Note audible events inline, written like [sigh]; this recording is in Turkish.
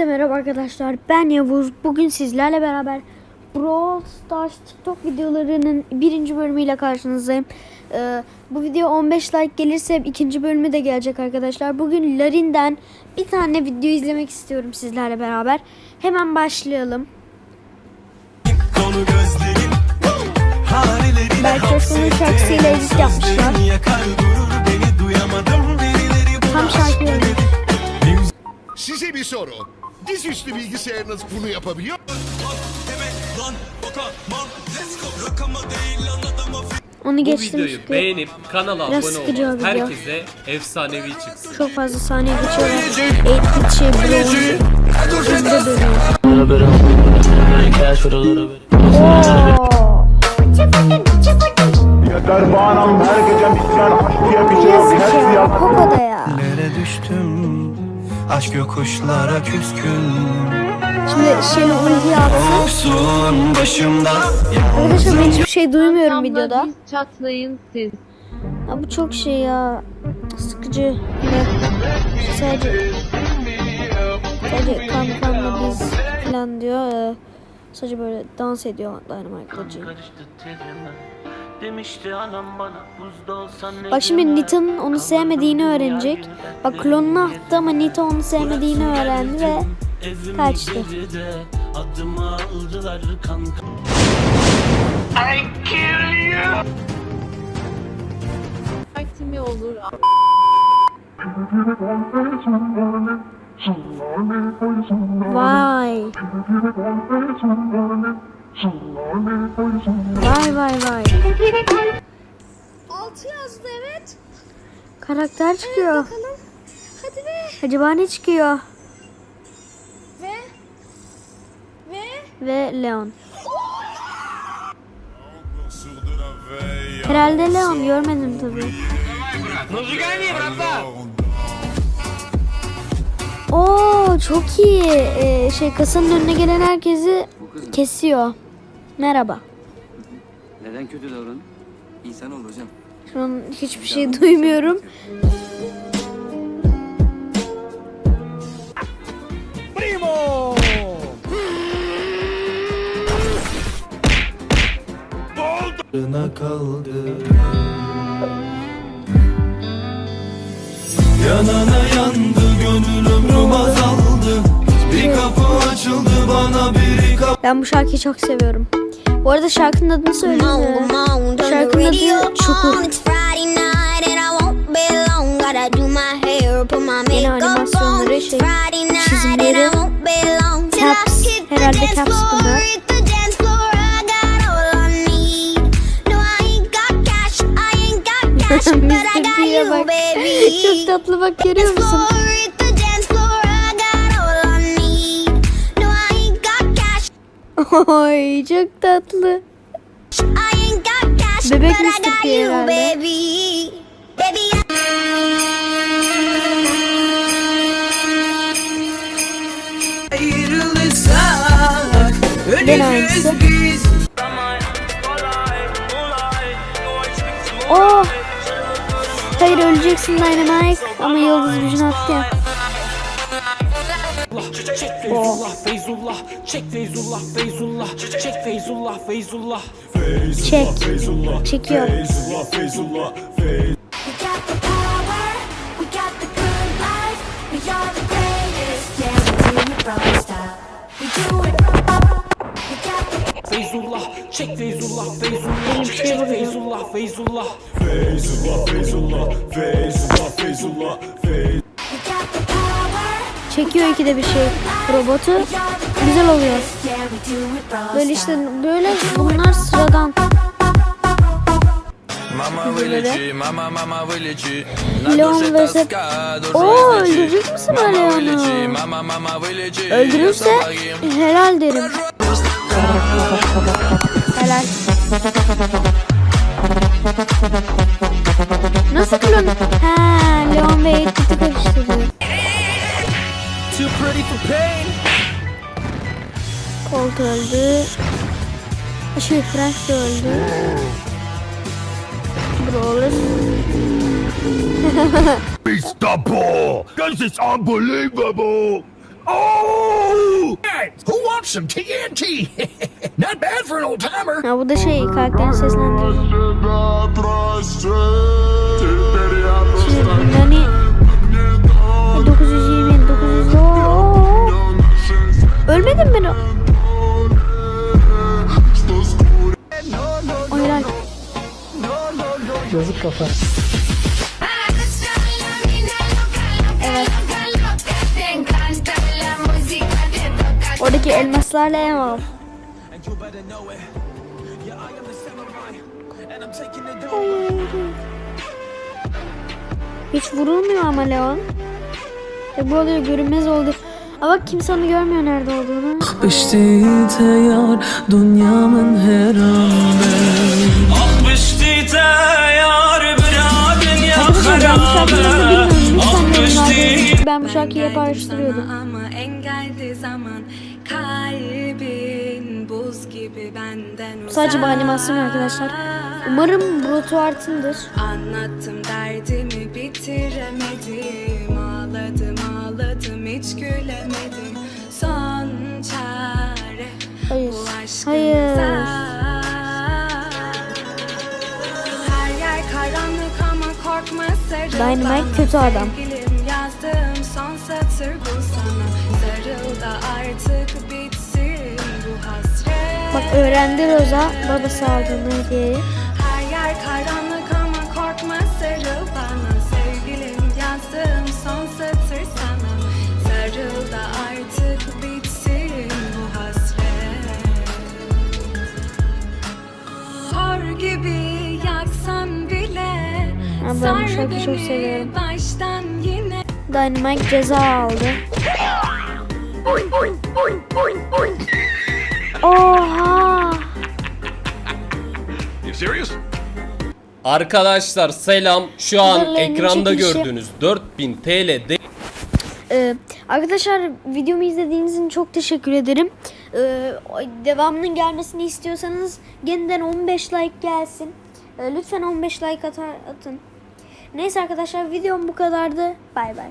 Hepinize merhaba arkadaşlar. Ben Yavuz. Bugün sizlerle beraber Brawl Stars TikTok videolarının birinci bölümüyle karşınızdayım. Ee, bu video 15 like gelirse ikinci bölümü de gelecek arkadaşlar. Bugün Larin'den bir tane video izlemek istiyorum sizlerle beraber. Hemen başlayalım. Belki Osman'ın şarkısıyla edit yapmışlar. Tam şarkı. Size bir soru. Dizüstü bilgisayarınız bunu yapabiliyor? Onu Bu geçtim videoyu çünkü beğenip kanala Biraz abone sıkıcı olun. oldu ya. Herkese efsanevi çıksın. çok fazla saniye geçiyor. 8 şey bronz hızlı dönüyor. Oo. Yeter bağlam her gece misyan aşk diye bir şey yok. Yazık Hepsi ya. yalan. Koko da ya. Nereye düştüm Aşk yokuşlara küskün Şimdi Shelly ulti atsın. Yoksun başımda Arkadaşlar ben hiçbir şey duymuyorum videoda. Çatlayın siz. Ya bu çok şey ya. Sıkıcı. Yine sadece sadece kan kanla biz falan diyor. Ee, sadece böyle dans ediyor Dynamite'la G. Demişti anam bana buzda olsan ne Bak şimdi. Nita'nın onu sevmediğini öğrenecek. Bak klonunu attı ama Nita onu sevmediğini öğrendi ve kaçtı. Adımı aldılar kanka. Vaktimi olur. Vay. Vay vay vay. 6 yazdı evet. Karakter çıkıyor. Bakalım. Hadi be. Acaba ne çıkıyor? Ve ve Ve Leon. Herhalde Leon görmedim tabii. Oo çok iyi. Ee, şey kasanın önüne gelen herkesi kesiyor. Merhaba. Neden kötü davranın? İnsan ol hocam. Şu an hiçbir şey duymuyorum. Yarına kaldı Yanana yandı gönül ömrüm azaldı Bir kapı açıldı bana biri kapı Ben bu şarkıyı çok seviyorum. Bu arada şarkının adını söyleyeyim mi? Şarkının adı Çukur. Yeni animasyonları, şey, çizimleri, caps, herhalde caps bunlar. Mr. P'ye [laughs] bak. Çok tatlı bak görüyor musun? Oy çok tatlı. Bebek Mr. P herhalde. Ben aynısı. Oh! Hayır öleceksin Dynamite ama yıldız gücünü attı ya. Çek Feyzullah, Feyzullah, çek Feyzullah, Feyzullah, çek Feyzullah, Feyzullah. Çek. Çekiyor. Feyzullah, çek Feyzullah, Feyzullah, çek Feyzullah, Feyzullah. Çekiyor ikide bir şey. Robotu güzel oluyor. Böyle işte böyle bunlar sıradan. Mama village Leon vs. Oo öldürecek misin o Leon'u? Öldürürse helal derim. Helal. Nasıl klon? Ha, Leon ve karıştırıyor. Too pretty for pain Colt öldü. Şey Frank de öldü. Brawler. Unstoppable! This is unbelievable! Oh! Who wants some TNT? [laughs] Not bad for an old timer. Ha bu da şey karakterin seslendirme. Yazık kafa. Oradaki elmaslarla ev. Hiç vurulmuyor ama Leon. E bu oluyor görünmez oldu. Ama bak kimse onu görmüyor nerede olduğunu. Besteği teyar dünyamın her anı. Bu şarkıyı nasıl bilmiyorum. Lütfen yorumlarda. Ben bu şarkıyı hep araştırıyordum. Ama engeldi zaman kalbin buz gibi benden uzak. Sadece bu animasyon arkadaşlar. Umarım Brotuart'ındır. Anlattım derdimi bitiremedim Ağladım ağladım hiç gülemedim Son çare Hayır. bu aşkımıza Hayır. Bitsin bu hasret. Bak öğrendi Roza babası aldığını hediyeyi. Ben bu şarkıyı çok seviyorum. Dynamite ceza aldı. Oha! You serious? Arkadaşlar selam. Şu an Hazırlayın, ekranda çekilişi. gördüğünüz 4000 TL de Ee, arkadaşlar videomu izlediğiniz için çok teşekkür ederim. Ee, devamının gelmesini istiyorsanız yeniden 15 like gelsin. Ee, lütfen 15 like atar, atın. Neyse arkadaşlar videom bu kadardı. Bay bay.